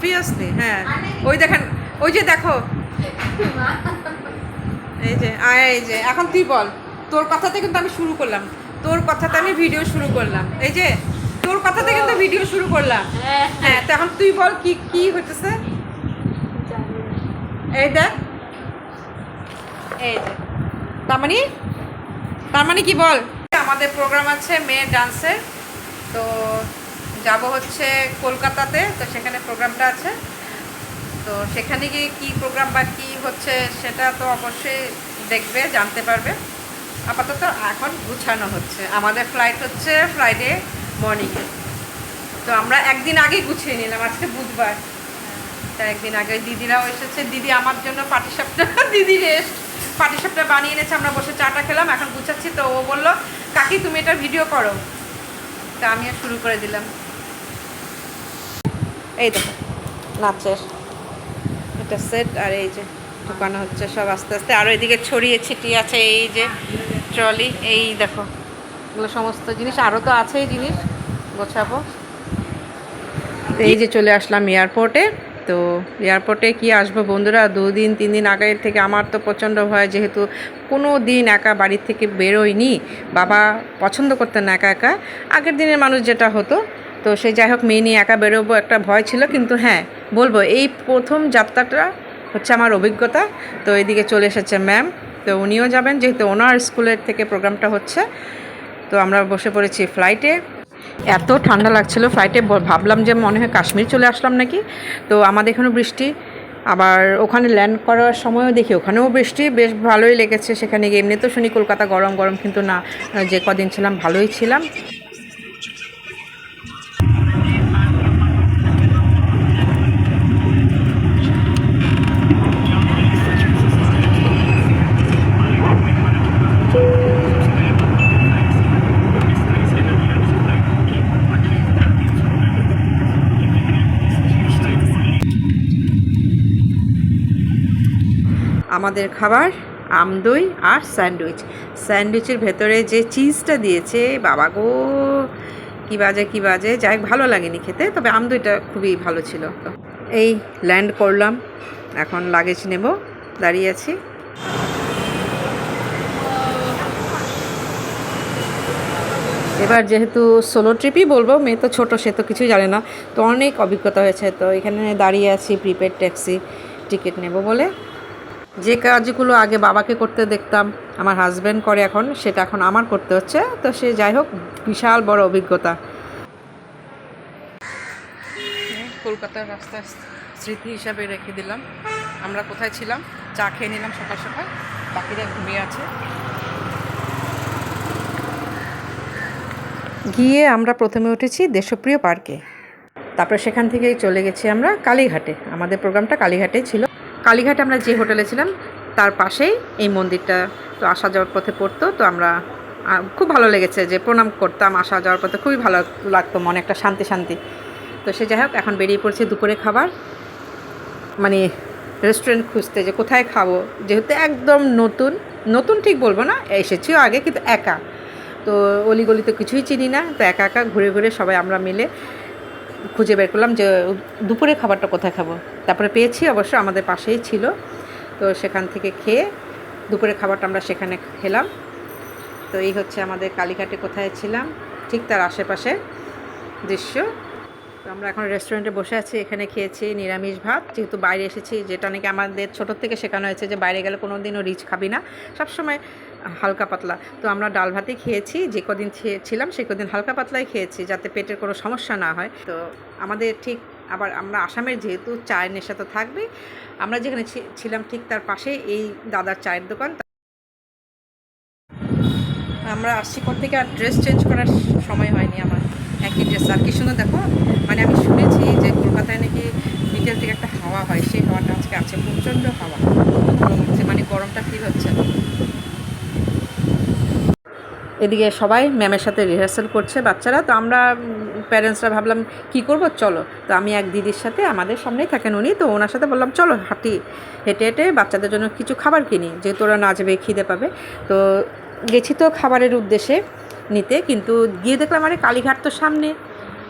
Obviously হ্যাঁ। ওই দেখেন, ওই যে দেখো। এই যে, আয়, এই যে, এখন তুই বল, তোর কথাতে কিন্তু আমি শুরু করলাম। তোর কথাতে আমি ভিডিও শুরু করলাম। এই যে, তোর কথাতে কিন্তু ভিডিও শুরু করলাম। হ্যাঁ তো এখন তুই বল কি কি হইতেছে? এই দেখ। এই যে, তার মানে? তার মানে কি বল? আমাদের প্রোগ্রাম আছে মেয়ের ডান্সের তো যাব হচ্ছে কলকাতাতে, তো সেখানে প্রোগ্রামটা আছে। তো সেখানে গিয়ে কী প্রোগ্রাম বা কী হচ্ছে সেটা তো অবশ্যই দেখবে, জানতে পারবে। আপাতত এখন গুছানো হচ্ছে। আমাদের ফ্লাইট হচ্ছে ফ্রাইডে মর্নিংয়ে তো আমরা একদিন আগেই গুছিয়ে নিলাম, আজকে বুধবার। তা একদিন আগে দিদিরাও এসেছে। দিদি আমার জন্য পাটিসাপটা, দিদি রেস্ট পাটিসাপটা বানিয়ে এনেছে, আমরা বসে চাটা খেলাম, এখন গুছাচ্ছি। তো ও বলল, কাকি, তুমি এটা ভিডিও করো। তা আমিও শুরু করে দিলাম। এই দেখো, নাচের এটা সেট আর এই যে ঢুকানো হচ্ছে সব আস্তে আস্তে। আরও এদিকে ছড়িয়ে ছিটিয়ে আছে এই যে ট্রলি এই দেখো, এগুলো সমস্ত জিনিস। আরও তো আছেই জিনিস, গোছাবো। এই যে চলে আসলাম এয়ারপোর্টে তো এয়ারপোর্টে কি আসব বন্ধুরা? দুদিন তিন দিন আগের থেকে আমার তো প্রচণ্ড ভয়, যেহেতু কোনো দিন একা বাড়ির থেকে বেরোয়নি বাবা পছন্দ করতেন না একা একা। আগের দিনের মানুষ যেটা হতো তো সে যাই হোক, মেয়ে নিয়ে একা বেরোবো একটা ভয় ছিল, কিন্তু হ্যাঁ বলব এই প্রথম যাত্রাটা হচ্ছে আমার অভিজ্ঞতা। তো এদিকে চলে এসেছে ম্যাম, তো উনিও যাবেন, যেহেতু ওনার স্কুলের থেকে প্রোগ্রামটা হচ্ছে। তো আমরা বসে পড়েছি ফ্লাইটে এত ঠান্ডা লাগছিল ফ্লাইটে ভাবলাম যে মনে হয় কাশ্মীর চলে আসলাম নাকি। তো আমাদের এখানেও বৃষ্টি, আবার ওখানে ল্যান্ড করার সময়ও দেখি, ওখানেও বৃষ্টি, বেশ ভালোই লেগেছে। সেখানে গিয়ে এমনি তো শুনি, কলকাতা গরম গরম, কিন্তু না, যে কদিন ছিলাম, ভালোই ছিলাম। আমাদের খাবার আমদই আর স্যান্ডউইচ। স্যান্ডউইচের ভেতরে যে চিজটা দিয়েছে, বাবা গো, কী বাজে কী বাজে। যাই ভালো লাগেনি খেতে, তবে আমদইটা খুবই ভালো ছিল। এই ল্যান্ড করলাম, এখন লাগেজ নেব, দাঁড়িয়ে আছি। এবার যেহেতু সোলো ট্রিপই বলব, মেয়ে তো ছোটো, সে তো কিছুই জানে না। তো অনেক অভিজ্ঞতা হয়েছে, তো এখানে দাঁড়িয়ে আছি প্রিপেড ট্যাক্সি টিকিট নেব বলে। যে কাজগুলো আগে বাবাকে করতে দেখতাম আমার হাজব্যান্ড করে এখন সেটা এখন আমার করতে হচ্ছে। তো সে যাই হোক বিশাল বড় অভিজ্ঞতা। কলকাতার রাস্তা স্মৃতি হিসাবে রেখে দিলাম। আমরা কোথায় ছিলাম? চা খেয়ে নিলাম সকাল সকাল। বাকিরা ঘুমিয়ে আছে। গিয়ে আমরা প্রথমে উঠেছি দেশপ্রিয় পার্কে। তারপরে সেখান থেকেই চলে গেছি আমরা কালীঘাটে। আমাদের প্রোগ্রামটা কালীঘাটেই ছিল। কালীঘাটে আমরা যে হোটেলে ছিলাম, তার পাশেই এই মন্দিরটা তো আসা যাওয়ার পথে পড়তো, তো আমরা খুব ভালো লেগেছে যে প্রণাম করতাম, আসা যাওয়ার পথে খুবই ভালো লাগতো মনে, একটা শান্তি শান্তি। তো সে যাই হোক, এখন বেরিয়ে পড়ছে দুপুরে খাবার। মানে রেস্টুরেন্ট খুঁজতে যে কোথায় খাব, যেহেতু একদম নতুন নতুন ঠিক বলব না, এসেছিও আগে কিন্তু একা। তো অলিগলি তো কিছুই চিনি না, তো একা একা ঘুরে ঘুরে সবাই আমরা মিলে খুঁজে বের করলাম যে দুপুরে খাবারটা কোথায় খাব। তারপরে পেয়েছি, অবশ্য আমাদের পাশেই ছিল। তো সেখান থেকে খেয়ে দুপুরে খাবারটা আমরা সেখানে খেলাম। তো এই হচ্ছে আমাদের কালীঘাটে কোথায় ছিলাম, ঠিক তার আশেপাশে দৃশ্য। তো আমরা এখন রেস্টুরেন্টে বসে আছি, এখানে খেয়েছি নিরামিষ ভাত। যেহেতু বাইরে এসেছি, যেটা নাকি আমাদের ছোটোর থেকে শেখানো হয়েছে যে বাইরে গেলে কোনো দিনও রিচ খাবি না, সবসময় হালকা পাতলা। তো আমরা ডাল ভাতই খেয়েছি, যে কদিন ছিলাম সে কদিন হালকা পাতলাই খেয়েছি, যাতে পেটের কোনো সমস্যা না হয়। তো আমাদের ঠিক আবার আমরা আসামের যেহেতু চায়ের নেশা তো থাকবেই, আমরা যেখানে ছিলাম ঠিক তার পাশে এই দাদার চায়ের দোকান। আমরা আসছি পর থেকে আর ড্রেস চেঞ্জ করার সময় হয়নি আমার। একই ড্রেস, আর কি সুন্দর দেখো মানে আমি শুনেছি যে কলকাতায় নাকি বিকেল থেকে একটা হাওয়া হয়, সেই হাওয়াটা আজকে আছে, প্রচণ্ড হাওয়া। লাগছে মানে গরমটা ফিল হচ্ছে না। এদিকে সবাই ম্যামের সাথে রিহার্সাল করছে বাচ্চারা। তো আমরা প্যারেন্টসরা ভাবলাম, কি করব? চলো। তো আমি এক দিদির সাথে আমাদের সামনেই থাকেন উনি। তো ওনার সাথে বললাম, চলো হাঁটি, হেঁটে হেঁটে বাচ্চাদের জন্য কিছু খাবার কিনি। যেহেতু ওরা নাচবে, খিদে পাবে। তো গেছি তো খাবারের উদ্দেশ্যে নিতে। কিন্তু গিয়ে দেখলাম, আরে, কালীঘাট তো সামনে।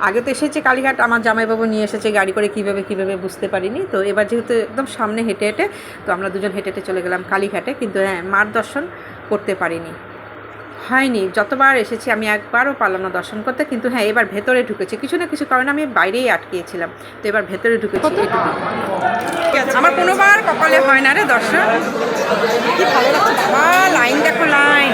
আগে তো এসেছে কালীঘাট, আমার জামাইবাবু নিয়ে এসেছে গাড়ি করে, কীভাবে কীভাবে বুঝতে পারিনি। তো এবার যেহেতু একদম সামনে হেঁটে হেঁটে, তো আমরা দুজন হেঁটে হেঁটে চলে গেলাম কালীঘাটে। কিন্তু হ্যাঁ মার দর্শন করতে পারিনি। হয়নি। যতবার এসেছি আমি একবারও পারলাম না দর্শন করতে কিন্তু হ্যাঁ এবার ভেতরে ঢুকেছি। কিছু না কিছু কারণে আমি বাইরেই আটকিয়েছিলাম। তো এবার ভেতরে ঢুকেছি এটুকু। আমার কোনোবার কপালে হয় না রে দর্শন। কি ভালো লাগছে লাইন দেখো লাইন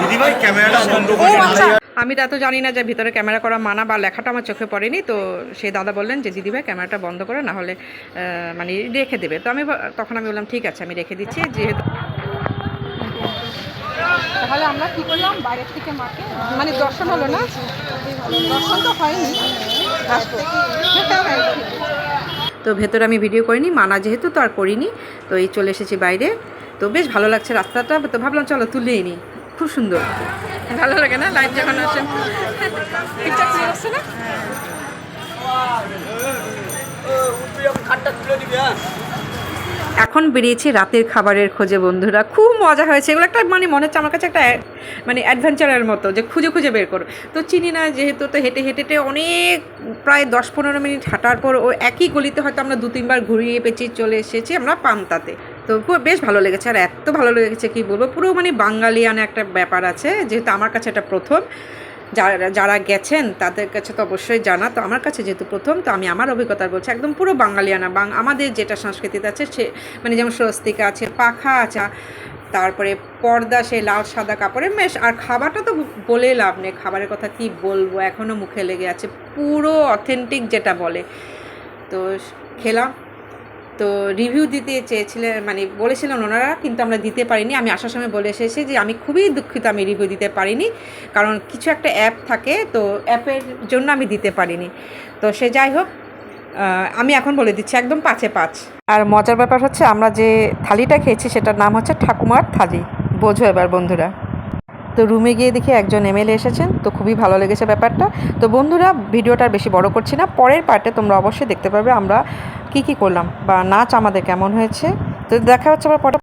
দিদিভাই ক্যামেরাটা বন্ধ ও করে আচ্ছা আমি তা তো জানি না যে ভিতরে ক্যামেরা করা মানা বা লেখাটা আমার চোখে পড়েনি তো সেই দাদা বললেন যে দিদিভাই ক্যামেরাটা বন্ধ করে না হলে মানে রেখে দেবে। তো আমি তখন আমি বললাম ঠিক আছে আমি রেখে দিচ্ছি যেহেতু তাহলে আমরা কি করলাম? বাইরের থেকে মাকে মানে দর্শন হলো না? দর্শন তো হয়নি। তো ভেতরে আমি ভিডিও করিনি মানা যেহেতু তো আর করিনি তো এই চলে এসেছি বাইরে। তো বেশ ভালো লাগছে রাস্তাটা তো ভাবলাম চলো তুলেই নি খুব সুন্দর। ভালো লাগে না? লাইট যখন আসে। আসছে না? এখন বেরিয়েছি রাতের খাবারের খোঁজে, বন্ধুরা। খুব মজা হয়েছে। এগুলো একটা মানে মনে হচ্ছে আমার কাছে একটা মানে অ্যাডভেঞ্চারের মতো, যে খুঁজে খুঁজে বের করো। তো চিনি না, যেহেতু তো হেঁটে হেঁটে হেঁটে অনেক, প্রায় দশ পনেরো মিনিট হাঁটার পর ও একই গলিতে হয়তো আমরা দু তিনবার ঘুরিয়ে পেঁচিয়ে চলে এসেছি আমরা পান্তাতে। তো বেশ ভালো লেগেছে। আর এত ভালো লেগেছে কি বলব? পুরো মানে বাঙালিয়ানা একটা ব্যাপার আছে, যেহেতু আমার কাছে এটা প্রথম। যারা যারা গেছেন তাদের কাছে তো অবশ্যই জানা। তো আমার কাছে যেহেতু প্রথম, তো আমি আমার অভিজ্ঞতা বলছি, একদম পুরো বাঙালিয়ানা। বাং আমাদের যেটা সংস্কৃতিতে আছে, সে মানে যেমন স্বস্তিকা আছে, পাখা আছে, তারপরে পর্দা সে লাল সাদা কাপড়ে মেশ আর খাবারটা তো বলে লাভ নেই, খাবারের কথা কি বলব? এখনও মুখে লেগে আছে, পুরো অথেন্টিক যেটা বলে। তো খেলাম। তো রিভিউ দিতে চেয়েছিলেন মানে বলেছিলেন ওনারা, কিন্তু আমরা দিতে পারিনি। আমি আসার সময় বলে এসেছি যে, আমি খুবই দুঃখিত, আমি রিভিউ দিতে পারিনি। কারণ কিছু একটা অ্যাপ থাকে, তো অ্যাপের জন্য আমি দিতে পারিনি। তো সে যাই হোক আমি এখন বলে দিচ্ছি, একদম পাঁচে পাঁচ আর মজার ব্যাপার হচ্ছে, আমরা যে থালিটা খেয়েছি, সেটার নাম হচ্ছে ঠাকুমার থালি। বোঝো এবার বন্ধুরা। তো রুমে গিয়ে দেখি একজন এমএলএ এসেছেন, তো খুবই ভালো লেগেছে ব্যাপারটা। তো বন্ধুরা, ভিডিওটা বেশি বড় করছি না। পরের পার্টে তোমরা অবশ্যই দেখতে পাবে আমরা কি কি করলাম বা নাচ আমাদের কেমন হয়েছে। তো দেখা হচ্ছে আবার পরে